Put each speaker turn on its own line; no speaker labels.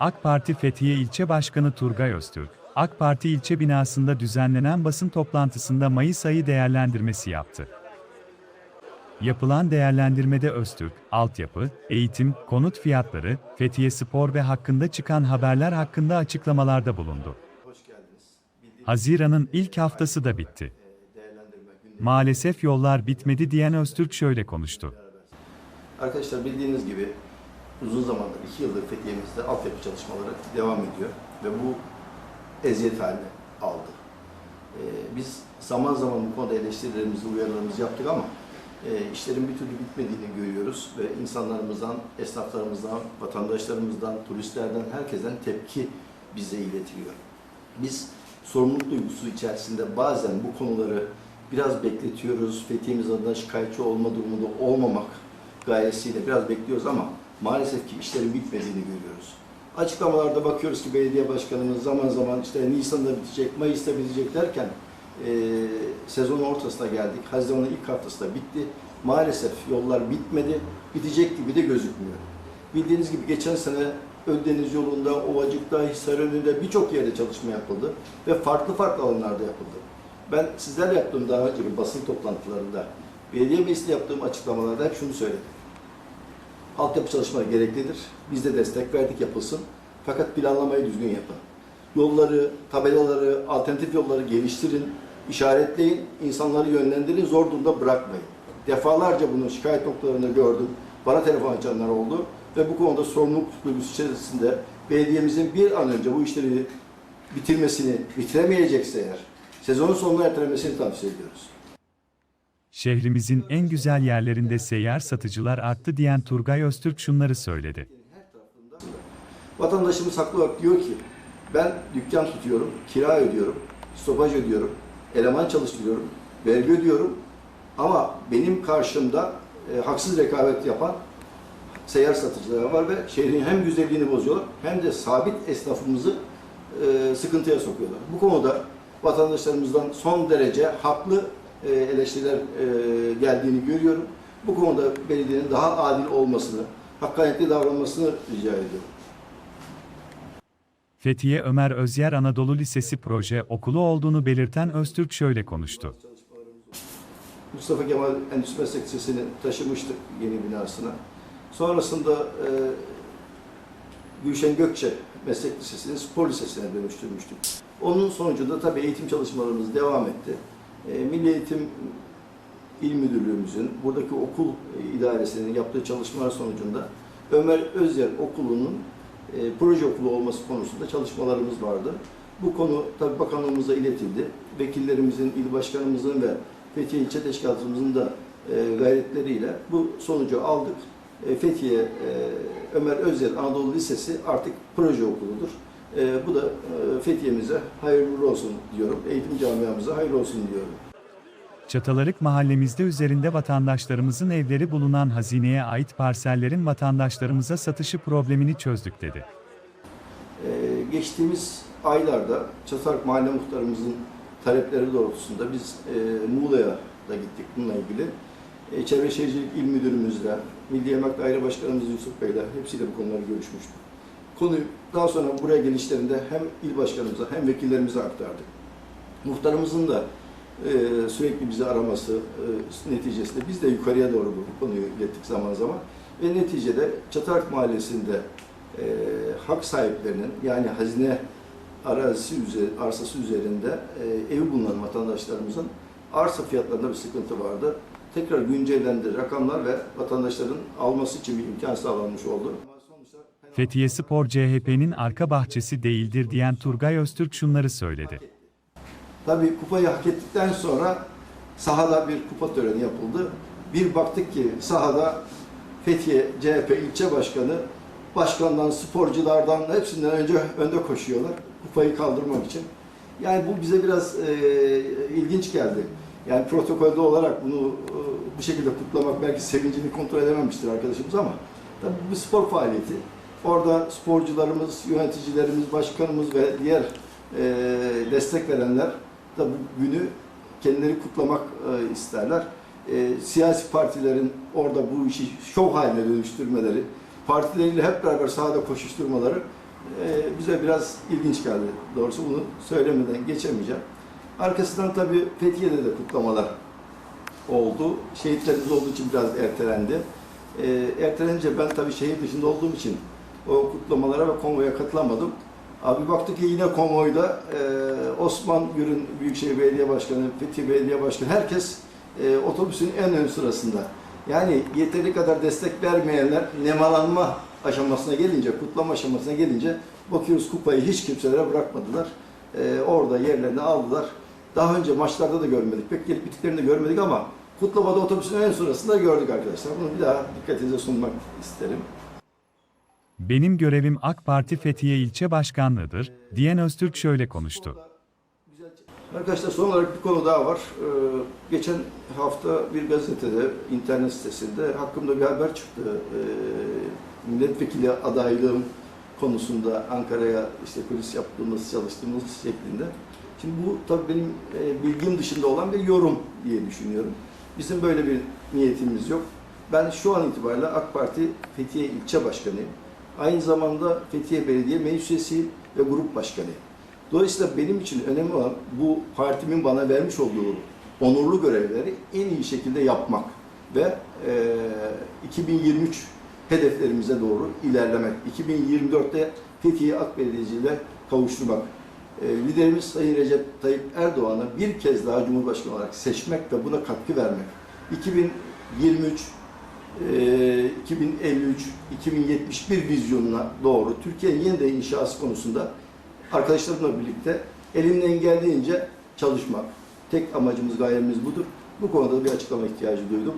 AK Parti Fethiye İlçe Başkanı Turgay Öztürk, AK Parti ilçe binasında düzenlenen basın toplantısında Mayıs ayı değerlendirmesi yaptı. Yapılan değerlendirmede Öztürk, altyapı, eğitim, konut fiyatları, Fethiye Spor ve hakkında çıkan haberler hakkında açıklamalarda bulundu. Haziran'ın ilk haftası da bitti. Maalesef yollar bitmedi diyen Öztürk şöyle konuştu.
Arkadaşlar bildiğiniz gibi uzun zamandır, iki yıldır Fethiye'mizde altyapı çalışmaları devam ediyor ve bu eziyet haline aldı. Ee, biz zaman zaman bu konuda eleştirilerimizi, uyarılarımızı yaptık ama e, işlerin bir türlü bitmediğini görüyoruz ve insanlarımızdan, esnaflarımızdan, vatandaşlarımızdan, turistlerden, herkesten tepki bize iletiliyor. Biz sorumluluk duygusu içerisinde bazen bu konuları biraz bekletiyoruz. Fethiye'miz adına şikayetçi olma durumunda olmamak gayesiyle biraz bekliyoruz ama maalesef ki işlerin bitmediğini görüyoruz. Açıklamalarda bakıyoruz ki belediye başkanımız zaman zaman işte Nisan'da bitecek, Mayıs'ta bitecek derken e, sezonun ortasına geldik. Haziran'ın ilk haftası da bitti. Maalesef yollar bitmedi. Bitecek gibi de gözükmüyor. Bildiğiniz gibi geçen sene Ödeniz yolunda, Ovacık'ta, Hisarönü'nde birçok yerde çalışma yapıldı ve farklı farklı alanlarda yapıldı. Ben sizlerle yaptığım daha önce basın toplantılarında, belediye meclisinde yaptığım açıklamalarda hep şunu söyledim. Altyapı çalışmaları gereklidir. Biz de destek verdik yapılsın. Fakat planlamayı düzgün yapın. Yolları, tabelaları, alternatif yolları geliştirin, işaretleyin, insanları yönlendirin, zor durumda bırakmayın. Defalarca bunun şikayet noktalarını gördüm. Bana telefon açanlar oldu ve bu konuda sorumluluk duygusu içerisinde belediyemizin bir an önce bu işleri bitirmesini, bitiremeyecekse eğer, sezonun sonuna ertelemesini tavsiye ediyoruz.
Şehrimizin en güzel yerlerinde seyyar satıcılar arttı diyen Turgay Öztürk şunları söyledi.
Vatandaşımız haklı olarak diyor ki ben dükkan tutuyorum, kira ödüyorum, stopaj ödüyorum, eleman çalıştırıyorum, vergi ödüyorum ama benim karşımda e, haksız rekabet yapan seyyar satıcılar var ve şehrin hem güzelliğini bozuyorlar hem de sabit esnafımızı e, sıkıntıya sokuyorlar. Bu konuda vatandaşlarımızdan son derece haklı e, eleştiriler e, geldiğini görüyorum. Bu konuda belediyenin daha adil olmasını, hakkaniyetli davranmasını rica ediyorum.
Fethiye Ömer Özyer Anadolu Lisesi proje okulu olduğunu belirten Öztürk şöyle konuştu.
Mustafa Kemal Endüstri Meslek Lisesi'ni taşımıştık yeni binasına. Sonrasında e, Gülşen Gökçe Meslek Lisesi'ni spor lisesine dönüştürmüştük. Onun sonucunda tabii eğitim çalışmalarımız devam etti. E, Milli Eğitim İl Müdürlüğümüzün, buradaki okul e, idaresinin yaptığı çalışmalar sonucunda Ömer Özyer Okulu'nun e, proje okulu olması konusunda çalışmalarımız vardı. Bu konu tabii bakanlığımıza iletildi. Vekillerimizin, il başkanımızın ve Fethiye İlçe Teşkilatımızın da e, gayretleriyle bu sonucu aldık. Fethiye Ömer Özyer Anadolu Lisesi artık proje okuludur. E, bu da e, Fethiye'mize hayırlı olsun diyorum. Eğitim camiamıza hayırlı olsun diyorum.
Çatalarık mahallemizde üzerinde vatandaşlarımızın evleri bulunan hazineye ait parsellerin vatandaşlarımıza satışı problemini çözdük dedi.
Ee, geçtiğimiz aylarda Çatark Mahalle Muhtarımızın talepleri doğrultusunda biz e, Muğla'ya da gittik bununla ilgili. E, Çevre Şehircilik İl Müdürümüzle, Milli Emlak Daire Başkanımız Yusuf Bey'le hepsiyle bu konuları görüşmüştük. Konuyu daha sonra buraya gelişlerinde hem il başkanımıza hem vekillerimize aktardık. Muhtarımızın da e, sürekli bizi araması e, neticesinde biz de yukarıya doğru bu konuyu ilettik zaman zaman. Ve neticede Çatark Mahallesi'nde e, hak sahiplerinin yani hazine arazisi üzeri, arsası üzerinde e, evi bulunan vatandaşlarımızın arsa fiyatlarında bir sıkıntı vardı. Tekrar güncellendi rakamlar ve vatandaşların alması için bir imkan sağlanmış oldu.
Fethiye Spor CHP'nin arka bahçesi değildir diyen Turgay Öztürk şunları söyledi.
Tabii kupayı hak ettikten sonra sahada bir kupa töreni yapıldı. Bir baktık ki sahada Fethiye CHP ilçe başkanı başkandan, sporculardan hepsinden önce önde koşuyorlar kupayı kaldırmak için. Yani bu bize biraz e, ilginç geldi. Yani protokolde olarak bunu e, bu şekilde kutlamak belki sevincini kontrol edememiştir arkadaşımız ama tabii bu spor faaliyeti. Orada sporcularımız, yöneticilerimiz, başkanımız ve diğer e, destek verenler da bu günü kendileri kutlamak e, isterler. E, siyasi partilerin orada bu işi şov haline dönüştürmeleri, partileriyle hep beraber sahada koşuşturmaları e, bize biraz ilginç geldi. Doğrusu bunu söylemeden geçemeyeceğim. Arkasından tabii Fethiye'de de kutlamalar oldu. Şehitlerimiz olduğu için biraz ertelendi. E, ertelenince ben tabii şehir dışında olduğum için o kutlamalara ve konvoya katılamadım. Abi baktık ki yine konvoyda e, Osman Gür'ün Büyükşehir Belediye Başkanı, Fethi Belediye Başkanı herkes e, otobüsün en ön sırasında. Yani yeteri kadar destek vermeyenler nemalanma aşamasına gelince, kutlama aşamasına gelince bakıyoruz kupayı hiç kimselere bırakmadılar. E, orada yerlerini aldılar. Daha önce maçlarda da görmedik, pek gelip bittiklerini de görmedik ama kutlamada otobüsün en sırasında gördük arkadaşlar. Bunu bir daha dikkatinize sunmak isterim.
Benim görevim AK Parti Fethiye ilçe başkanlığıdır, diyen Öztürk şöyle konuştu.
Arkadaşlar son olarak bir konu daha var. Ee, geçen hafta bir gazetede, internet sitesinde hakkımda bir haber çıktı. Ee, milletvekili adaylığım konusunda Ankara'ya işte kulis yaptığımız, çalıştığımız şeklinde. Şimdi bu tabii benim e, bilgim dışında olan bir yorum diye düşünüyorum. Bizim böyle bir niyetimiz yok. Ben şu an itibariyle AK Parti Fethiye ilçe başkanıyım. Aynı zamanda Fethiye Belediye Meclis üyesiyim ve grup başkanıyım. Dolayısıyla benim için önemli olan bu partimin bana vermiş olduğu onurlu görevleri en iyi şekilde yapmak ve e, 2023 hedeflerimize doğru ilerlemek. 2024'te Fethiye AK Belediyeciyle kavuşturmak. E, liderimiz Sayın Recep Tayyip Erdoğan'ı bir kez daha Cumhurbaşkanı olarak seçmek ve buna katkı vermek. 2023 e, 2053, 2071 vizyonuna doğru Türkiye'nin yeniden inşası konusunda arkadaşlarımla birlikte elimden geldiğince çalışmak. Tek amacımız, gayemiz budur. Bu konuda bir açıklama ihtiyacı duydum.